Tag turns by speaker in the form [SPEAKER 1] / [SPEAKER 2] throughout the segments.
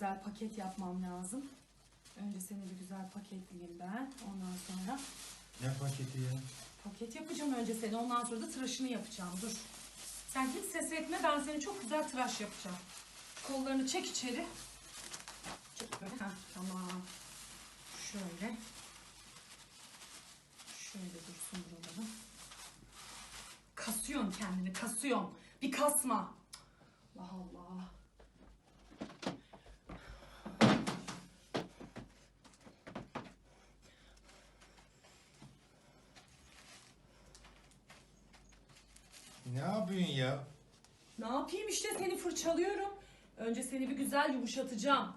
[SPEAKER 1] güzel paket yapmam lazım. Önce seni bir güzel paketleyeyim ben. Ondan sonra
[SPEAKER 2] Ne paketi ya?
[SPEAKER 1] paket yapacağım önce seni. Ondan sonra da tıraşını yapacağım. Dur. Sen hiç ses etme. Ben seni çok güzel tıraş yapacağım. Kollarını çek içeri. Çek böyle. Heh, tamam. Şöyle. Şöyle dursun buraları. Kasıyorsun kendini. Kasıyorsun. Bir kasma. Allah Allah.
[SPEAKER 2] Ne yapıyorsun ya?
[SPEAKER 1] Ne yapayım işte seni fırçalıyorum. Önce seni bir güzel yumuşatacağım.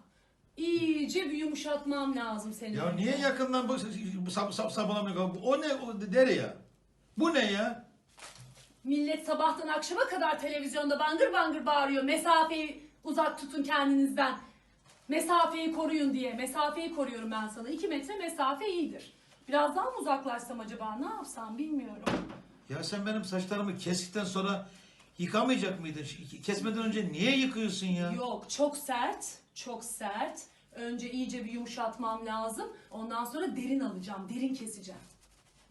[SPEAKER 1] İyice bir yumuşatmam lazım seni.
[SPEAKER 2] Ya niye yakından bu bu sab sab sabunamıyor? O ne? O nereye? Bu ne ya?
[SPEAKER 1] Millet sabahtan akşama kadar televizyonda bangır bangır bağırıyor. Mesafeyi uzak tutun kendinizden. Mesafeyi koruyun diye. Mesafeyi koruyorum ben sana. İki metre mesafe iyidir. Biraz daha mı uzaklaşsam acaba? Ne yapsam bilmiyorum.
[SPEAKER 2] Ya sen benim saçlarımı kestikten sonra yıkamayacak mıydın? Kesmeden önce niye yıkıyorsun ya?
[SPEAKER 1] Yok çok sert. Çok sert. Önce iyice bir yumuşatmam lazım. Ondan sonra derin alacağım. Derin keseceğim.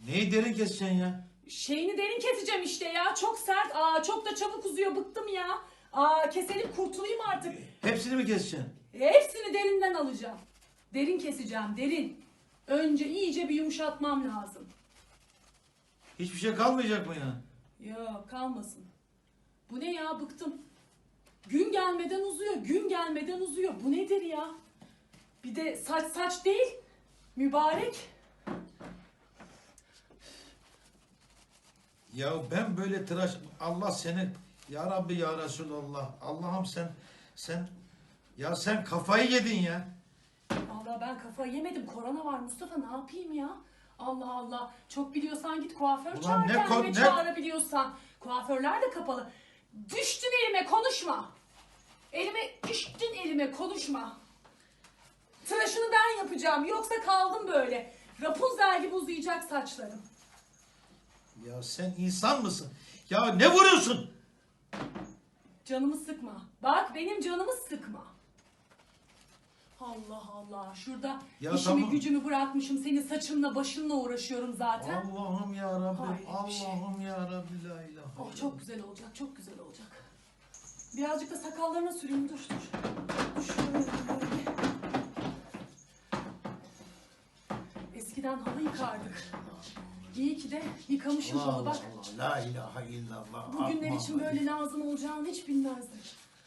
[SPEAKER 2] Neyi derin keseceksin ya?
[SPEAKER 1] Şeyini derin keseceğim işte ya. Çok sert. Aa çok da çabuk uzuyor. Bıktım ya. Aa keselim kurtulayım artık.
[SPEAKER 2] Hepsini mi keseceksin?
[SPEAKER 1] Hepsini derinden alacağım. Derin keseceğim. Derin. Önce iyice bir yumuşatmam lazım.
[SPEAKER 2] Hiçbir şey kalmayacak mı ya?
[SPEAKER 1] Yok kalmasın. Bu ne ya bıktım. Gün gelmeden uzuyor. Gün gelmeden uzuyor. Bu nedir ya? Bir de saç saç değil. Mübarek.
[SPEAKER 2] Ya ben böyle tıraş Allah seni ya Rabbi ya Resulallah Allah'ım sen sen ya sen kafayı yedin ya.
[SPEAKER 1] Allah ben kafayı yemedim. Korona var Mustafa ne yapayım ya? Allah Allah. Çok biliyorsan git kuaför
[SPEAKER 2] Ulan
[SPEAKER 1] çağır
[SPEAKER 2] ne
[SPEAKER 1] kendime
[SPEAKER 2] ko- ne-
[SPEAKER 1] çağırabiliyorsan. Kuaförler de kapalı. Düştün elime konuşma. Elime düştün elime konuşma. Tıraşını ben yapacağım. Yoksa kaldım böyle. Rapunzel gibi uzayacak saçlarım.
[SPEAKER 2] Ya sen insan mısın? Ya ne vuruyorsun?
[SPEAKER 1] Canımı sıkma. Bak benim canımı sıkma. Allah Allah. Şurada
[SPEAKER 2] Ya
[SPEAKER 1] işimi
[SPEAKER 2] tamam.
[SPEAKER 1] gücümü bırakmışım. Senin saçınla başınla uğraşıyorum zaten.
[SPEAKER 2] Allah'ım ya Rabbi
[SPEAKER 1] bir şey.
[SPEAKER 2] Allah'ım ya Rabbi la ilahe.
[SPEAKER 1] Oh çok güzel olacak, çok güzel olacak. Birazcık da sakallarına süreyim, dur dur. Dur şöyle böyle. Eskiden halı yıkardık. İyi ki de yıkamışım halı
[SPEAKER 2] Allah
[SPEAKER 1] bak.
[SPEAKER 2] Allah la ilahe illallah.
[SPEAKER 1] Bu günler
[SPEAKER 2] Hak
[SPEAKER 1] için böyle lazım olacağını hiç bilmezdim.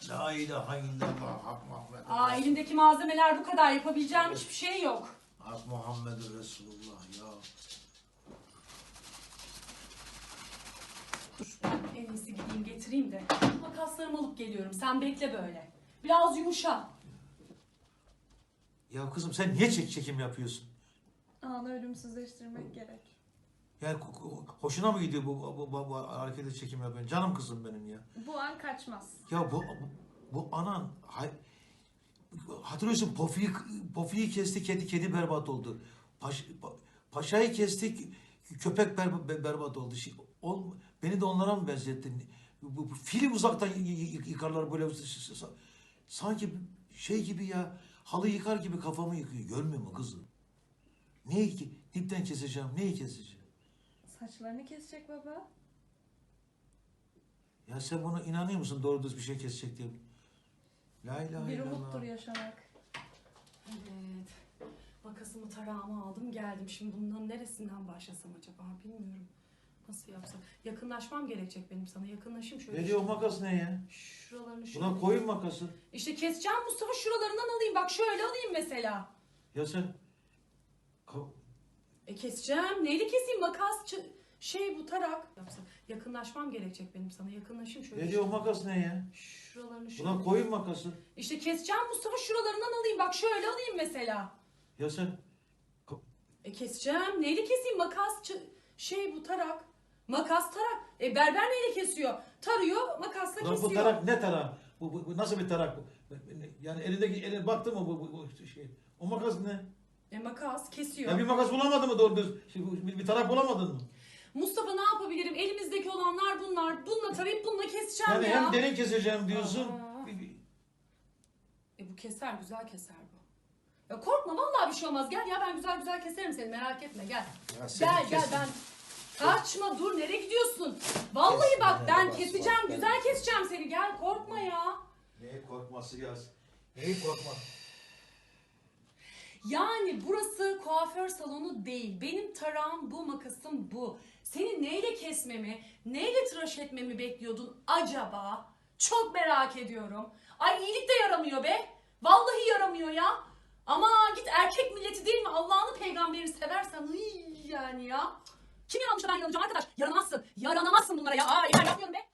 [SPEAKER 2] La ilahe illallah hak Muhammed.
[SPEAKER 1] Aa elimdeki malzemeler bu kadar yapabileceğim hiçbir şey yok.
[SPEAKER 2] Hak Muhammed Resulullah ya.
[SPEAKER 1] Dur ben en iyisi gideyim getireyim de. Makaslarımı alıp geliyorum. Sen bekle böyle. Biraz yumuşa.
[SPEAKER 2] Ya kızım sen niye çek çekim yapıyorsun?
[SPEAKER 3] Anı ölümsüzleştirmek gerek.
[SPEAKER 2] Yani hoşuna mı gidiyor bu, bu, bu, bu hareketi çekim yapıyorsun? Canım kızım benim ya.
[SPEAKER 3] Bu an kaçmaz.
[SPEAKER 2] Ya bu bu, bu anan hay, hatırlıyorsun Pofi'yi Pofi'yi kesti kedi kedi berbat oldu. Paş, pa- paşayı kestik köpek ber, ber- berbat oldu. Şey, ol, beni de onlara mı benzettin? Bu, bu film uzaktan yıkarlar böyle sanki şey gibi ya halı yıkar gibi kafamı yıkıyor. Görmüyor mu kızım? Neyi ki dipten keseceğim? Neyi keseceğim?
[SPEAKER 3] Saçlarını kesecek baba.
[SPEAKER 2] Ya sen buna inanıyor musun doğru düz bir şey kesecek diye? La ilahe
[SPEAKER 3] Bir
[SPEAKER 2] illallah.
[SPEAKER 3] umuttur yaşamak.
[SPEAKER 1] Evet. Makasımı tarağımı aldım geldim. Şimdi bundan neresinden başlasam acaba bilmiyorum. Nasıl yapsam? Yakınlaşmam gerekecek benim sana. Yakınlaşayım şöyle.
[SPEAKER 2] Ne diyor o makas ne ya?
[SPEAKER 1] Şuralarını şöyle.
[SPEAKER 2] Buna koyun makası.
[SPEAKER 1] İşte keseceğim Mustafa şuralarından alayım. Bak şöyle alayım mesela.
[SPEAKER 2] Ya sen... Ka-
[SPEAKER 1] E keseceğim. Neyle keseyim? Makas çı- şey bu tarak. Yakınlaşmam gerekecek benim sana. Yakınlaşayım şöyle.
[SPEAKER 2] Ne diyor o makas ne ya?
[SPEAKER 1] Şuralarını şöyle.
[SPEAKER 2] Buna koyun makası.
[SPEAKER 1] İşte keseceğim Mustafa şuralarından alayım. Bak şöyle alayım mesela.
[SPEAKER 2] Ya sen...
[SPEAKER 1] E keseceğim. Neyle keseyim? Makas şey bu tarak. Makas tarak. E berber neyle kesiyor? Tarıyor, makasla
[SPEAKER 2] Lan
[SPEAKER 1] kesiyor.
[SPEAKER 2] bu tarak ne tarak? Bu, bu, bu nasıl bir tarak bu? Yani elindeki eline baktın mı bu, bu, bu şey? O makas ne?
[SPEAKER 1] E makas kesiyor.
[SPEAKER 2] Ya bir makas bulamadın mı doğru düz? Şey, bir, bir tarak bulamadın mı?
[SPEAKER 1] Mustafa ne yapabilirim? Elimizdeki olanlar bunlar. Bununla tarayıp bununla keseceğim
[SPEAKER 2] Yani
[SPEAKER 1] ya.
[SPEAKER 2] hem derin keseceğim diyorsun.
[SPEAKER 1] Aa. E bu keser güzel keser bu. Ya korkma vallahi bir şey olmaz. Gel ya ben güzel güzel keserim seni merak etme gel.
[SPEAKER 2] Ya seni
[SPEAKER 1] Gel gel
[SPEAKER 2] kesin.
[SPEAKER 1] ben. Kaçma dur nereye gidiyorsun? Vallahi bak
[SPEAKER 2] Kesme,
[SPEAKER 1] ben
[SPEAKER 2] bas,
[SPEAKER 1] keseceğim
[SPEAKER 2] bak,
[SPEAKER 1] güzel keseceğim seni gel korkma ya.
[SPEAKER 2] Neye korkması yaz. Neyi korkma?
[SPEAKER 1] Yani burası kuaför salonu değil. Benim tarağım bu, makasım bu. Seni neyle kesmemi, neyle tıraş etmemi bekliyordun acaba? Çok merak ediyorum. Ay iyilik de yaramıyor be. Vallahi yaramıyor ya. Ama git erkek milleti değil mi? Allah'ını peygamberini seversen ıy yani ya. Kim yanlış ben yanılacağım arkadaş? Yaranamazsın. Yaranamazsın bunlara ya. Aa yeter yapmıyorum be.